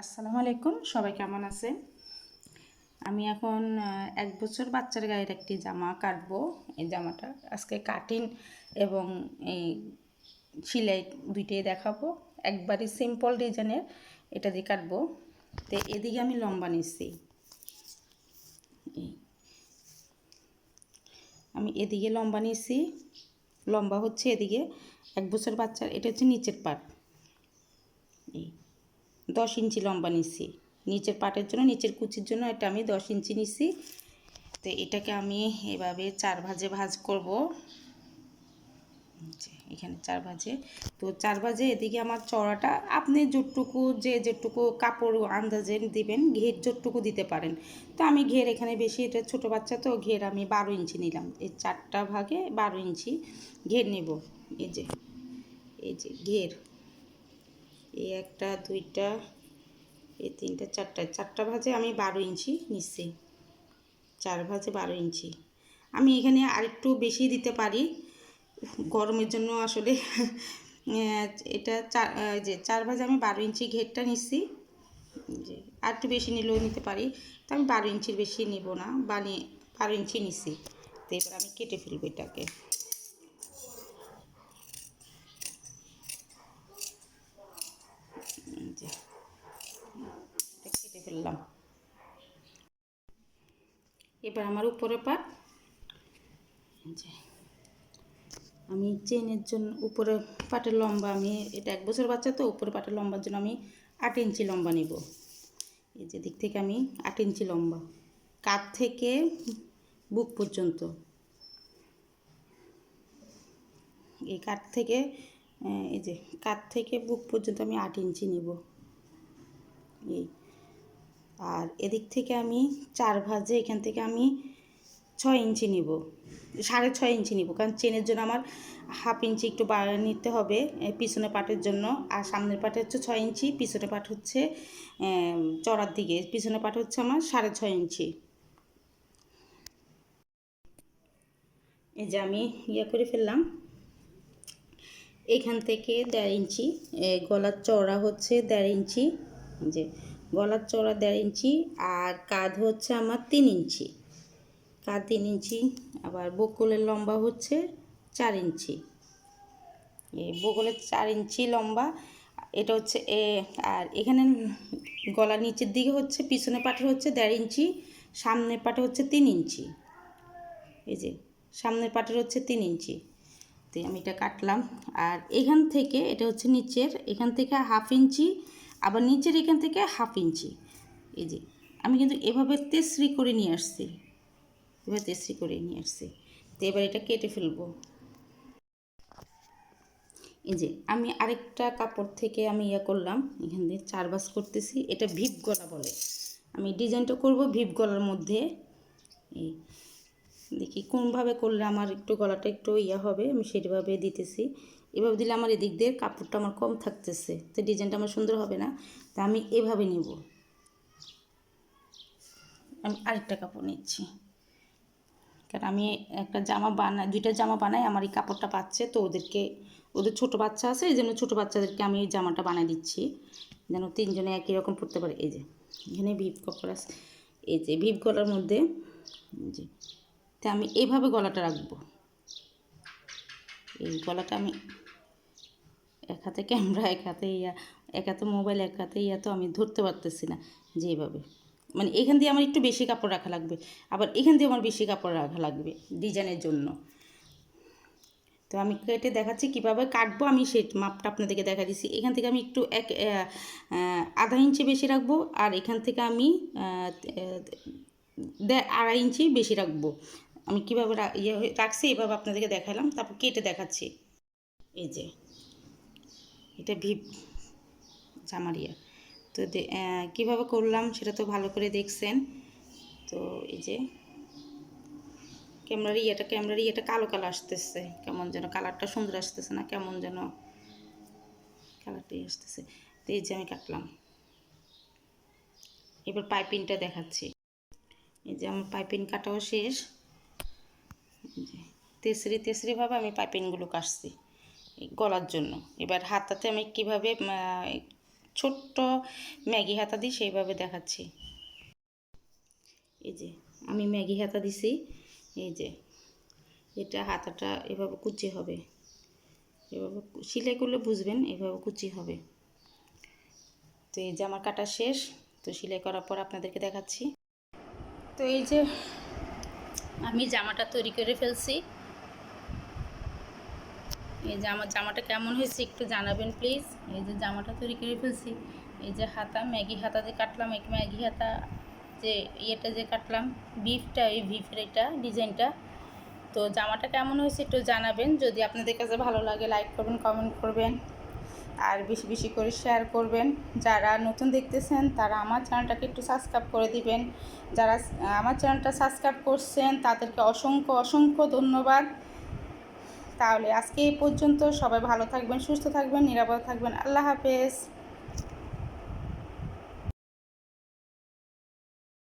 আসসালামু আলাইকুম, সবাই কেমন আছে আমি এখন এক বছর বাচ্চার গায়ের একটি জামা কাটবো। এই জামাটা আজকে কাটিং এবং এই সেলাই দুইটাই দেখাবো। একবারই সিম্পল ডিজাইনের এটা দিয়ে কাটবো। তো এদিকে আমি লম্বা নিচ্ছি। আমি এদিকে লম্বা নিয়েছি লম্বা হচ্ছে এদিকে। এক বছর বাচ্চার, এটা হচ্ছে নিচের পাট এই। দশ ইঞ্চি লম্বা নিচ্ছি নিচের পাটের জন্য, নিচের কুচির জন্য এটা আমি দশ ইঞ্চি নিচ্ছি তো এটাকে আমি এভাবে চার ভাজে ভাজ করব। এখানে চার ভাজে। তো চার ভাজে এদিকে আমার চড়াটা, আপনি যতটুকু যে যেটুকু কাপড় আন্দাজে দিবেন, ঘের যতটুকু দিতে পারেন। তো আমি ঘের এখানে বেশি, এটা ছোটো বাচ্চা তো, ঘের আমি বারো ইঞ্চি নিলাম। এই চারটা ভাগে বারো ইঞ্চি ঘের নেব। এই যে এই যে ঘের। এই একটা, দুইটা, এই তিনটা, চারটা। চারটা ভাজে আমি বারো ইঞ্চি নিচ্ছি। চার ভাজে বারো ইঞ্চি। আমি এখানে আরেকটু বেশি দিতে পারি। গরমের জন্য আসলে এটা চার যে চার ভাজে আমি বারো ইঞ্চি ঘেরটা নিচ্ছি। যে আর একটু বেশি নিলেও নিতে পারি। তো আমি বারো ইঞ্চির বেশি নিব না। বানিয়ে, বারো ইঞ্চি নিচ্ছি। তো এবার আমি কেটে ফেলব এটাকে এই যে এটা কেটে ফেললাম এবার আমার উপরে পাট আমি চেনের জন্য উপরে পাটের লম্বা, আমি এটা এক বছর বাচ্চা তো উপরে পাটের লম্বার জন্য আমি আট ইঞ্চি লম্বা নিব। এই যে দিক থেকে আমি আট ইঞ্চি লম্বা। কাত থেকে বুক পর্যন্ত। এই কাঠ থেকে এই যে কাঠ থেকে বুক পর্যন্ত আমি আট ইঞ্চি নিব। এই আর এদিক থেকে আমি চার ভাজে এখান থেকে আমি ছয় ইঞ্চি নিব, সাড়ে ছয় ইঞ্চি নিব, কারণ চেনের জন্য আমার হাফ ইঞ্চি একটু বাড়া নিতে হবে পিছনে পাটের জন্য। আর সামনের পাটে হচ্ছে ছয় ইঞ্চি পিছনে পাট হচ্ছে চড়ার দিকে পিছনে পাট হচ্ছে আমার সাড়ে ছয় ইঞ্চি। এই যে আমি ইয়ে করে ফেললাম, এখান থেকে দেড় ইঞ্চি গলার চওড়া হচ্ছে দেড় ইঞ্চি যে গলার চওড়া দেড় ইঞ্চি আর কাঁধ হচ্ছে আমার তিন ইঞ্চি। কাঁধ তিন ইঞ্চি, আবার বকুলের লম্বা হচ্ছে চার ইঞ্চি। এই বকুলের চার ইঞ্চি লম্বা, এটা হচ্ছে এ, আর এখানে গলার নিচের দিকে হচ্ছে পিছনে পাটের হচ্ছে দেড় ইঞ্চি, সামনের পাটে হচ্ছে তিন ইঞ্চি। এই যে, সামনের পাটের হচ্ছে তিন ইঞ্চি। তো আমি এটা কাটলাম, আর এখান থেকে, এটা হচ্ছে নিচের, এখান থেকে হাফ ইঞ্চি আবার নিচের এখান থেকে হাফ ইঞ্চি। এই যে, আমি কিন্তু এভাবে তেসরি করে নিয়ে আসছি। এভাবে তেসরি করে নিয়ে আসছি। তো এবার এটা কেটে ফেলব। এই যে, আমি আরেকটা কাপড় থেকে আমি ইয়ে করলাম। এখান দিয়ে চার বাস করতেছি। এটা ভিপ গলা বলে। আমি ডিজাইনটা করব ভিপ গলার মধ্যে। এই দেখি কোনভাবে করলে আমার একটু গলাটা একটু ইয়ে হবে, আমি সেভাবে দিতেছি। এভাবে দিলে আমার এদিক দিয়ে কাপড়টা আমার কম থাকতেছে, তো ডিজাইনটা আমার সুন্দর হবে না, তা আমি এভাবে নিব। আমি আরেকটা কাপড় নিচ্ছি। কারণ আমি একটা জামা বানাই দুইটা জামা বানাই, আমার এই কাপড়টা পাচ্ছে তো ওদেরকে, ওদের ছোট বাচ্চা আছে, এই জন্য ছোটো বাচ্চাদেরকে আমি এই জামাটা বানাই দিচ্ছি। যেন তিনজনে একই রকম পরতে পারে। এই যে, এখানে ভিপ কাপড় আছে। এই যে, ভিপ গলার মধ্যে যে তা আমি এইভাবে গলাটা রাখব। এই গলাটা আমি এক হাতে ক্যামেরা, এক হাতে ইয়া, এক হাতে মোবাইল, এক হাতে ইয়া তো আমি ধরতে পারতেছি না যে এইভাবে। মানে এখান দিয়ে আমার একটু বেশি কাপড় রাখা লাগবে, আবার এখান দিয়ে আমার বেশি কাপড় রাখা লাগবে ডিজাইনের জন্য। তো আমি কেটে দেখাচ্ছি কীভাবে কাটবো, আমি সেই মাপটা আপনাদেরকে দেখা দিচ্ছি এখান থেকে আমি একটু এক আধা ইঞ্চি বেশি রাখব আর এখান থেকে আমি আড়াই ইঞ্চি বেশি রাখব। আমি কীভাবে ইয়ে রাখছি, এভাবে আপনাদেরকে দেখালাম, তারপর কেটে দেখাচ্ছি। এই যে, এটা ভিপ জামারিয়া তো দে- কীভাবে করলাম সেটা তো ভালো করে দেখছেন। তো এই যে, ক্যামেরার ইয়েটা ক্যামেরার ইয়েটা কালো কালো আসতেছে, কেমন যেন কালারটা সুন্দর আসতেছে না, কেমন যেন কালারটাই আসতেছে। তো এই যে আমি কাটলাম। এবার পাইপিংটা দেখাচ্ছি। এই যে আমার পাইপিং কাটাও শেষ। তেসরি, তেসরিভাবে আমি পাইপিংগুলো কাটছি গলার জন্য। এবার হাতাতে আমি কীভাবে ছোট্ট ম্যাগি হাতা দিই সেইভাবে দেখাচ্ছি। এই যে, আমি ম্যাগি হাতা দিছি, এই যে, এটা হাতাটা এভাবে কুচি হবে। এভাবে সেলাই করলে বুঝবেন এভাবে কুচি হবে। তো এই যে আমার কাটা শেষ, তো সেলাই করার পর আপনাদেরকে দেখাচ্ছি। তো এই যে আমি জামাটা তৈরি করে ফেলছি। এই যে আমার জামাটা কেমন হয়েছে একটু জানাবেন প্লিজ। এই যে জামাটা তৈরি করে ফেলছি। এই যে হাতা, ম্যাগি হাতা যে কাটলাম, এই ম্যাগি হাতা যে ইয়েটা যে কাটলাম বিফটা এই বিফের এটা ডিজাইনটা। তো জামাটা কেমন হয়েছে একটু জানাবেন। যদি আপনাদের কাছে ভালো লাগে, লাইক করবেন, কমেন্ট করবেন। আর বেশি বেশি করে শেয়ার করবেন। যারা নতুন দেখতেছেন, তারা আমার চ্যানেলটাকে একটু সাবস্ক্রাইব করে দিবেন। যারা আমার চ্যানেলটা সাবস্ক্রাইব করছেন, তাদেরকে অসংখ্য অসংখ্য ধন্যবাদ। তাহলে আজকে এই পর্যন্ত সবাই ভালো থাকবেন, সুস্থ থাকবেন, নিরাপদ থাকবেন। আল্লাহ হাফেজ।